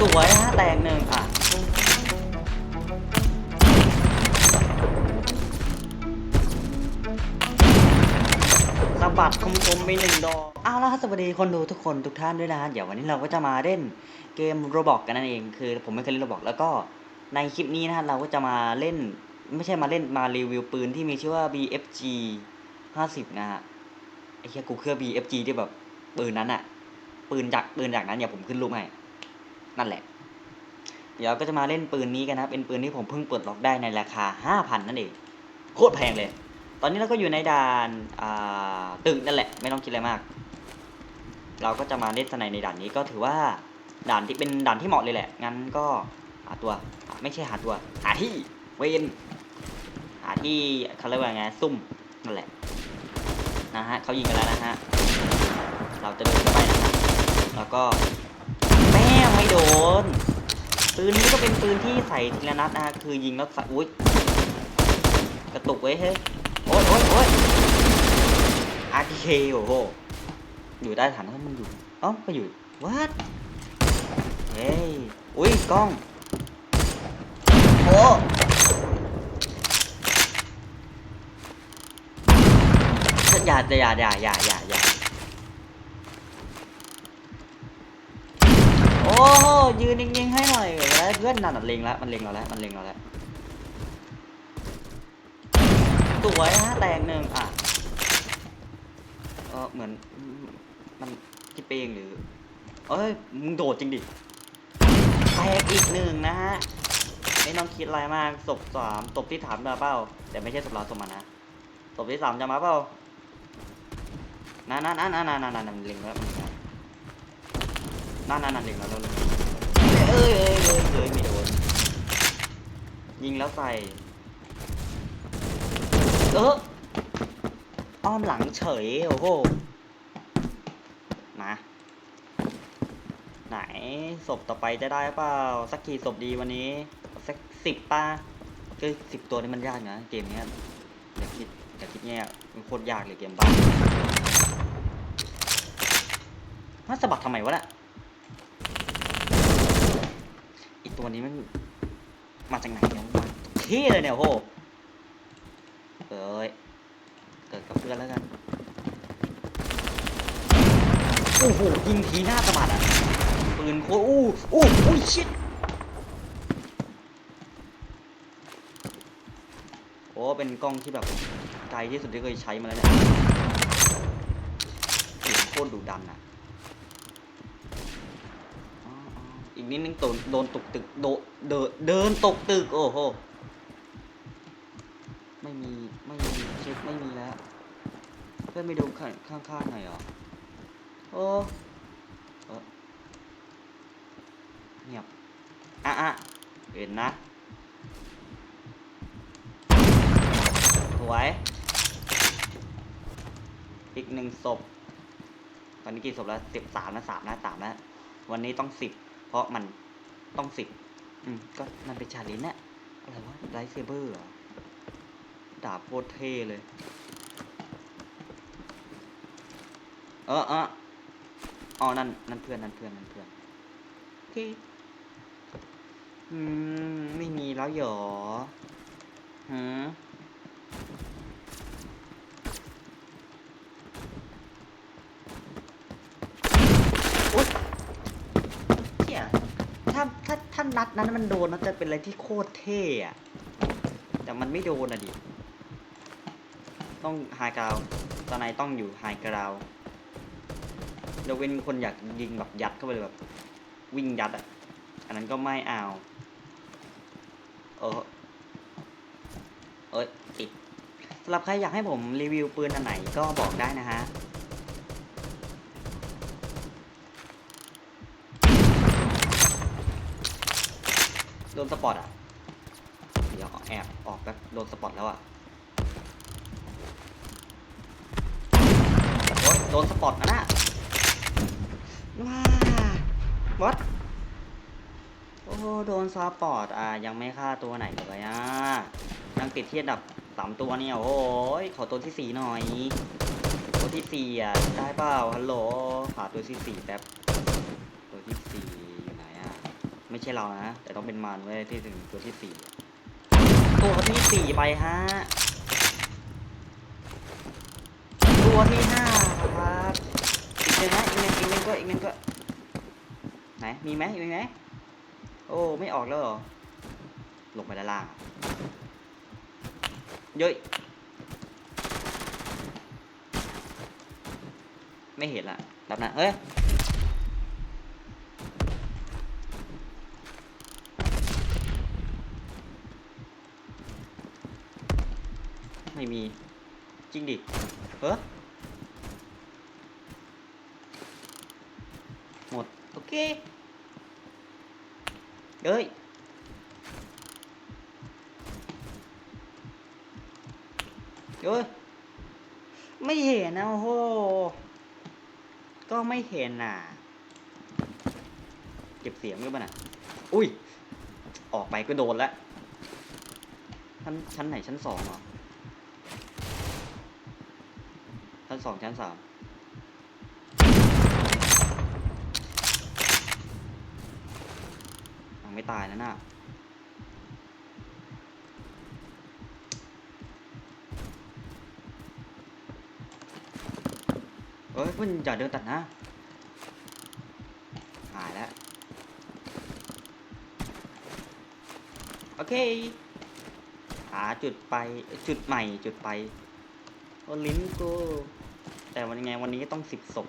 สวยฮะแตกหนึ่งอะ สะบัดคมๆไปหนึ่งดอกเอาละครับสวัสดีคนดูทุกคนทุกท่านด้วยนะฮะเดี๋ยววันนี้เราก็จะมาเล่นเกมโรบอกกันนั่นเอง คือผมไม่เคยเล่นโรบอกแล้วก็ในคลิปนี้นะฮะเราก็จะมาเล่น ไม่ใช่มาเล่นมารีวิวปืนที่มีชื่อว่า BFG 50 นะฮะไอ้เหี้ยกูเครือ BFG ที่แบบปืนนั้นอะ ปืนจากปืนจากนั้นอย่าผมขึ้นรูปให้นั่นแหละ เดี๋ยวก็จะมาเล่นปืนนี้กันนะเป็นปืนที่ผมเพิ่งเปิดล็อกได้ในราคา5,000นั่นเองโคตรแพงเลย ตอนนี้เราก็อยู่ในด่านอ่าตึกนั่นแหละ ไม่ต้องคิดอะไรมาก เราก็จะมาเล่นสไนในด่านนี้ก็ถือว่าด่านที่เป็นด่านที่เหมาะเลยแหละ งั้นก็หาตัวไม่ใช่หาตัว หาที่เวนหาที่เขาเรียกว่าไงซุ่มนั่นแหละนะฮะเขายิงกันแล้วนะฮะ เราจะเดินไป แล้วก็แม่ไม่โดน ปืนนี้ก็เป็นปืนที่ใส่ทีละนัดนะคือยิงแล้วใส่อุ้ยกระตุกไว้เฮ้ยโอ๊ยโอ๊ยโอ๊ย RTK โอ้โหอยู่ใต้ฐานนั้นมันอยู่เอ้าก็อยู่ what เฮ้ยอุ้ยกล้องโอ้อย่าอย่าอย่าอย่าอย่าอย่าโอ้โหยืนนิ่งๆให้หน่อยแล้วเพื่อนนั่นนะเล็งแล้วมันเล็งเราแล้วมันเล็งเราแล้วสวยฮะแตกหนึ่งอะเออเหมือนมันคิดไปงหรือ เอ้ยมึงโดดจริงดิแตกอีกหนึ่งนะฮะไม่ต้องคิดอะไรมากศพสามศพที่ถามมาเปล่าแต่ไม่ใช่ศพเราศพมันนะศพที่สามจะมาเปล่านั่นนั่นนั่นนั่นนั่นนั่นมันเล็งแล้ว มันเล็งแล้วนั่นนั่นนั่งแล้วแล้วเอ้ยเอ้ยเอ้ยเอ้ยไม่โดนยิงแล้วใส่เอออ้อมหลังเฉยโอ้โหมาไหนศพต่อไปจะได้เปล่าสักกี่ศพดีวันนี้สักสิบป้าคือสิบตัวนี่มันยากนะเกมเนี้ยอย่าคิดอย่าคิดแง่มันโคตรยากเลยเกมบ้านมันสะบัดทำไมวะน่ะอีก ตัวนี้มันมาจากไหนเนี่ยมาเท่เลยเนี่ยโอ้โหเอ้ยเกิดกับเพื่อนแล้วกันโอ้โหยิงทีหน้าสะบัดอะปืนโคตรอู้อู้อู้ชิดโอ้เป็นกล้องที่แบบไกลที่สุดที่เคยใช้มาแล้วเนี่ยโคตรดุดันอะอ๋อ อีกนิดนึงโดนโดนตกตึกโดเดินเดินตกตึกโอ้โหไม่มีไม่มีเช็คไม่มีแล้วเพื่อนไม่ดูข้างข้างข้างหน่อยหรอโอ้เออเงียบอะอะเห็นนะสวยอีกหนึ่งศพตอนนี้กี่ศพแล้วสิบสามนะสามนะสามนะวันนี้ต้องสิบ เพราะมันต้องสิบอืมก็มันเป็นชาเลนจ์น่ะอะไรวะไลท์เซเบอร์ดาบโคตรเท่เลย เออเอออ๋อนั่นนั่นเพื่อนนั่นเพื่อนนั่นเพื่อนที่อืม ไม่มีแล้วเหรอหืมอุ๊ยเที่ยถ้า ถ้า ถ้า นัดนั้นมันโดนมันจะเป็นอะไรที่โคตรเท่อะแต่มันไม่โดนอะดิ ต้องไฮกราวตอนไหนต้องอยู่ไฮกราวเดวเว้นคนอยากยิงแบบยัดเข้าไปเลยแบบ วิ่งยัดอะอันนั้นก็ไม่เอาเออเอ้ยติดสำหรับใครอยากให้ผมรีวิวปืนอันไหนก็บอกได้นะฮะ โดนสปอร์ตอะ เดี๋ยวแอบออกแบบโดนสปอตแล้วอะโอ๊ยโดนสปอตนะน่ะว้าวัดโอ้โดนสปอตอะยังไม่ฆ่าตัวไหนเลยอะยังติดที่อันดับสามตัวเนี่ยโอ้ยขอตัวที่สี่หน่อย ตัวที่สี่อะได้เปล่าฮัลโหลหาตัวที่สี่แป๊บตัวที่สี่ ไม่ใช่เรานะ แต่ต้องเป็นมันเว้ยที่ถึงตัวที่สี่ตัวที่สี่ไปฮะตัวที่ห้าครับอีกหนึ่งนะอีกหนึ่งอีกหนึ่งก็อีกหนึ่งก็ไหนมีไหมมีไหมโอ้ไม่ออกแล้วเหรอลงไปด้านล่างเย้ยไม่เห็นละรับนะเฮ้ย ไม่มี จริงดิเฮ้อหมด โอเคเอ้ยเอ้ยไม่เห็นนะโอ้โห ก็ไม่เห็นน่ะ เก็บเสียงด้วยป่ะน่ะ อุ้ย ออกไปก็โดนแล้วชั้นชั้นไหนชั้นสองเหรอ ชั้น สองชั้นสามยังไม่ตายนะน่ะเอ้ยคุณอย่าเดินตัดนะ หายแล้ว โอเค หาจุดไปจุดใหม่จุดไปโอลิ้นกู แต่วันยังไงวันนี้ต้องสิบศพ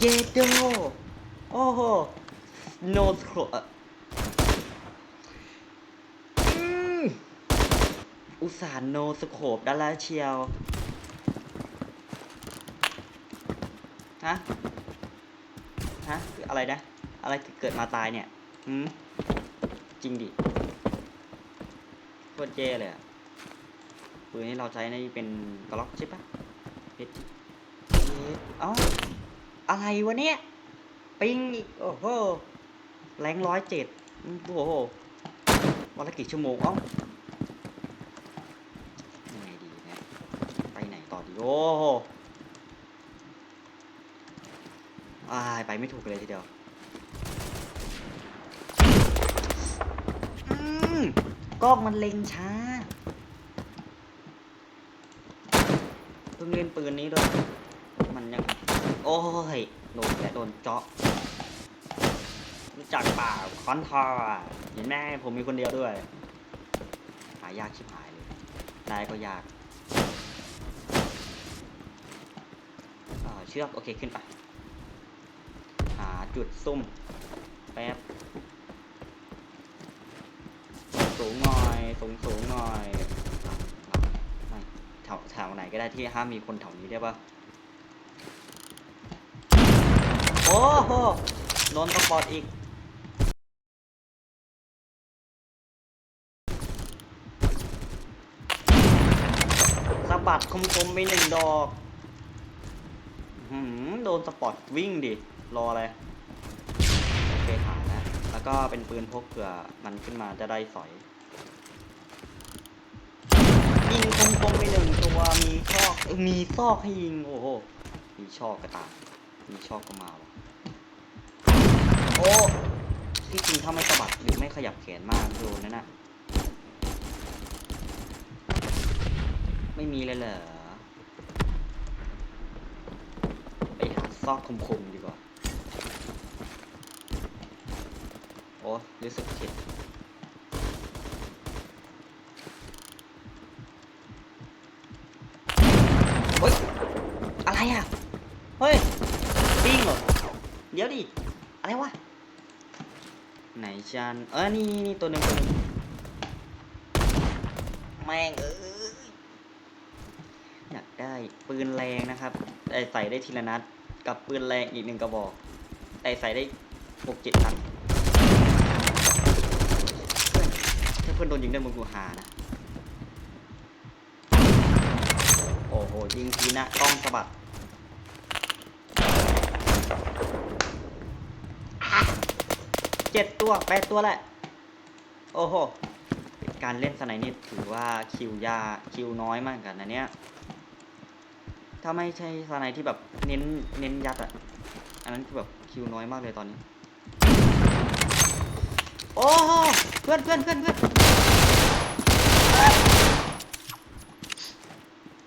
เยโดโอ้โหโนสโคอืมอุตส่าห์โนสโคปดาราเชียว ฮะ ฮะคืออะไรนะ อะไรเกิดมาตายเนี่ยหืม จริงดิโคตรเจ้เลยอะ ปืนที่เราใช้นี่เป็นกระล็อกใช่ปะเพชรเอ้าอะไรวะเนี่ยปิงอีกโอ้โหแรงร้อยเจ็ดโอ้โหวันละกี่ชั่วโมงเอ้ายังไงดีเนี่ยไปไหนต่อดีโอ้โหอายไปไม่ถูกเลยทีเดียวอืมกล้องมันเล็งช้า เพิ่งเล่นปืนนี้ด้วย มันยัง โอ้ย โดนแกโดนเจาะรู้จักเปล่าคอนทอร์เห็นไหมผมมีคนเดียวด้วย หายากชิบหายเลย ได้ก็ยากอ่าเชือกโอเคขึ้นไป หาจุดซุ่ม แป๊บ สูงหน่อย สูงสูงหน่อยหลังหลังไม่แถ วแถวไหนก็ได้ที่ห้ามมีคนแถวนี้ได้ปะโอ้โหโดนสปอร์ตอีก สะบัดคมๆไปหนึ่งดอกหืมโดนสปอร์ตวิ่งดิ รออะไร โอเคหายแล้วแล้วก็เป็นปืนพกเผื่อมันขึ้นมาจะได้สอยยิงคมๆไปหนึ่ง ตัวมีชอกมีซอกให้ยิงโอ้โหมีชอกกระตามมีชอกก็มาวะโอ้ที่จริงถ้าไม่สะบัดหรือไม่ขยับแขนมากโดนนั่นน่ะไม่มีเลยเหรอไปหาซอกคมๆดีกว่าโอ้รู้สึกเข็ด เฮ้ย อะไรอะ เฮ้ยปิ้งเหรอเดี๋ยวดิ อะไรวะ ไหนจันเออนี่นี่ตัวหนึ่งตัวหนึ่งแม่งเอ้ยอยากได้ปืนแรงนะครับแต่ใส่ได้ทีละนัด กับปืนแรงอีกหนึ่งกระบอก แต่ใส่ได้หกเจ็ดนัดถ้าเพื่อนโดนยิงได้มึงกูหานะ โอ้โห ยิงทีนะกล้องสะบัดอะ เจ็ดตัวแปดตัวแหละ โอ้โห การเล่นสไนนี่ถือว่าคิวยาคิวน้อยมากกันนะเนี่ย ถ้าไม่ใช่สไนที่แบบเน้นเน้นยัดอะอันนั้นคือแบบคิวน้อยมากเลยตอนนี้ โอ้โหเพื่อนเพื่อนเพื่อนเพื่อน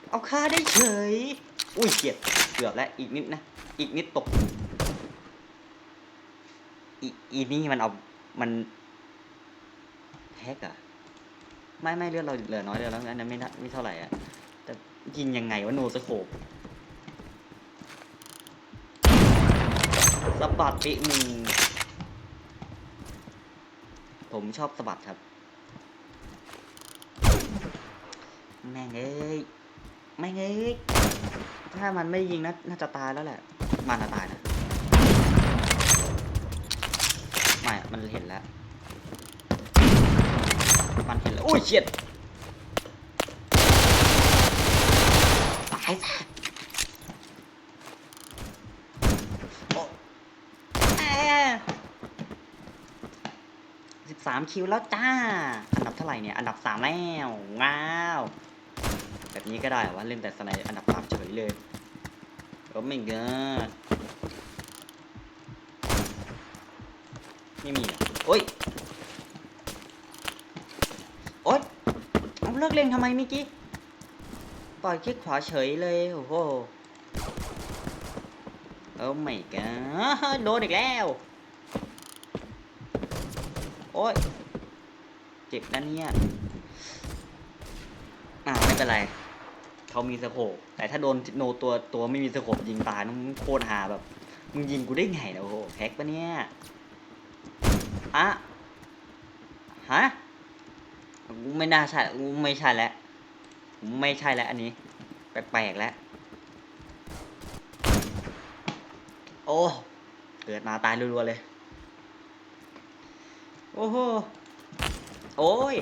เอาค่าได้เฉย อุ้ยเจ็บเกือบแล้วอีกนิดนะ อีกนิดตก อีนี่มันเอา มันแฮกอะไม่ไม่เลือดเราเหลือน้อยเดียวแล้วอันนั้นไม่ไม่เท่าไหร่อะแต่ยิงยังไงวะโนสโคปสะบัดปีมือผมชอบสะบัดครับ แม่งเอ้ยแม่งเอ้ยถ้ามันไม่ยิงนะน่าจะตายแล้วแหละ มันน่ะตายนะ ไม่อะมันเห็นแล้ว มันเห็นแล้วอุ้ยเฉียดตายซะโอ้สิบสามคิวแล้วจ้า อันดับเท่าไหร่เนี่ย อันดับสามแล้วว้าว แบบนี้ก็ได้เหรอวะเล่นแต่สไนอันดับสามเฉยเลยโอ้ไม่เกิน ไม่มีโอ้ยโอ๊ยเอาเลิกเล่นทำไมเมื่อกี้ปล่อยคลิกขวาเฉยเลยโอ้โหโอ้ไม่กะโดนอีกแล้ว โอ๊ยเจ็บนะเนี่ยอ่าไม่เป็นไรเขามีสโคปแต่ถ้าโดนโนตัวตัวไม่มีสโคปยิงตายนั่นโคตรหาแบบมึงยิงกูได้ไงนะโอ้โหแฮกปะเนี่ย อะฮะกูไม่น่าใช่กูไม่ใช่แล้วกูไม่ใช่แล้ว อันนี้ แปลกๆแล้ว โอ้เกิดมาตายรัวๆเลย โอ้โห โอ้ย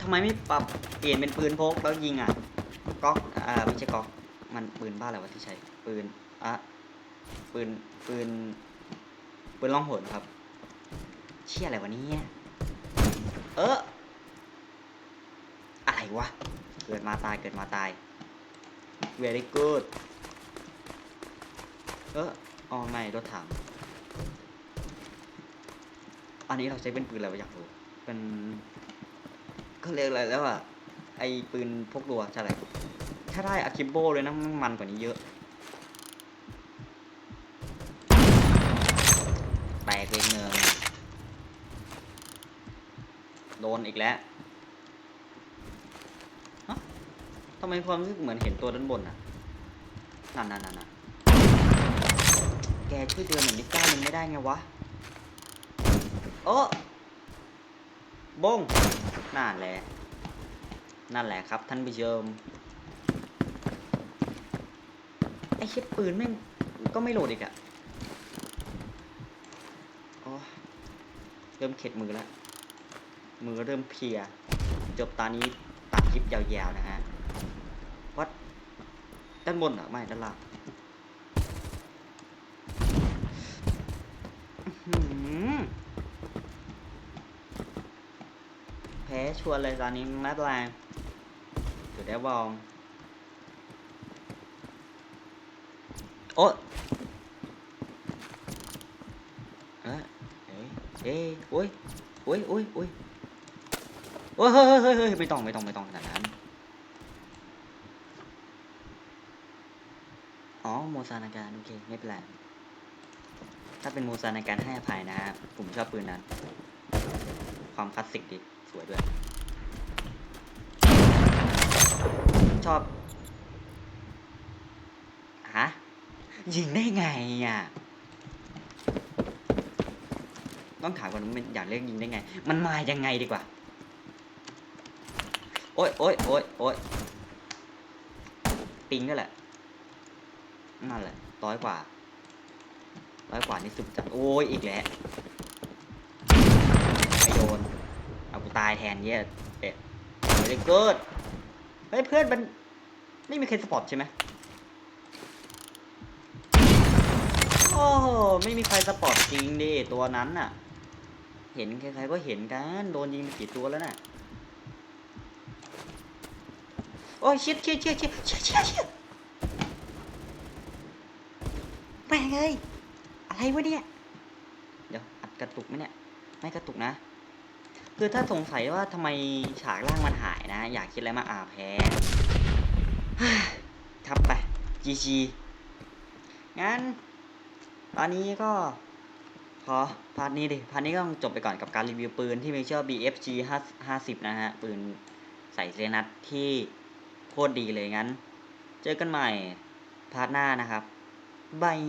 ทำไมไม่ปรับเปลี่ยนเป็นปืนพกแล้วยิงอะ ก๊อก อ่าไม่ใช่ก๊อก มันปืนบ้าอะไรวะที่ใช้ ปืน อะ ปืนปืนปืนล่องหนครับ เชี่ยอะไรวะเนี่ย เอออะไรวะ เกิดมาตายเกิดมาตาย very good เอออ๋อไม่รถถังอันนี้เราใช้เป็นปืนอะไรวะอยากรู้เป็นเขาเรียกอะไรแล้วอะไอปืนพกรัวใช่ไหมถ้าได้อะคิโบเลยนะมันกว่านี้เยอะ แตกเองเนินโดนอีกแล้วฮะทำไมความรู้สึกเหมือนเห็นตัวด้านบนอะ นั่นนั่นนั่นแกช่วยเตือนหน่อยนิดก้าวนึงไม่ได้ไงวะ โอ้บงนั่นแหละ นั่นแหละครับท่านผู้ชมไอ้เชิปปืนแม่งก็ไม่โหลดอีกอะโอ้ เริ่มเข็ดมือแล้ว มือเริ่มเพลีย จบตอนนี้ตัดคลิปยาวๆนะฮะวัดด้านบนเหรอไม่ด้านล่างแพ้ชวนเลยตอนนี้แม่แรงอยู่ได้บอมโอ๊ยเอ๊ะเอ๊ะ เอ๊ะโอ้ยโอ้ยโอ้ยโอ้ยโอ้ยเฮ้ยเฮ้ยเฮ้ยเฮ้ยไม่ต้องไม่ต้องไม่ต้องขนาดนั้นอ๋อโมซานาการโอเคไม่เป็นไรถ้าเป็นโมซานาการให้อภัยนะฮะผมชอบปืนนั้น ความคลาสสิกดีสวยด้วย ชอบฮะยิงได้ไงอะ ต้องถามก่อนว่ามันอยากเรียกยิงได้ไง มันมายังไงดีกว่า โอ๊ยโอ๊ยโอ๊ยโอ๊ยปิงก็แหละนั่นแหละร้อยกว่าร้อยกว่านี่สุดจัดโอ้ยอีกแล้วไอโดนเอากูตายแทนเย้ยเอ๊ะไม่ได้เกิดเฮ้ยเพื่อนมันไม่มีใครสปอร์ตใช่ไหมโอ้ไม่มีใครสปอร์ตจริงดิตัวนั้นน่ะ เห็นใครๆก็เห็นกัน โดนยิงไปกี่ตัวแล้วน่ะ โอ้ยเชิดเชิดเชิดเชิดเชิดเชิดชิดแม่งเอ้ยอะไรวะเนี่ย เดี๋ยวอัดกระตุกไหมเนี่ย ไม่กระตุกนะ คือถ้าสงสัยว่าทำไมฉากล่างมันหายนะ อยากคิดอะไรมาอาแพ้ทับไป GG งั้น ตอนนี้ก็ พอพาร์ทนี้ดิ พาร์ทนี้ก็ต้องจบไปก่อนกับการรีวิวปืนที่มีชื่อว่า BFG 50นะฮะ ปืนใส่เซนัตที่โคตรดีเลยงั้น เจอกันใหม่พาร์ทหน้านะครับบาย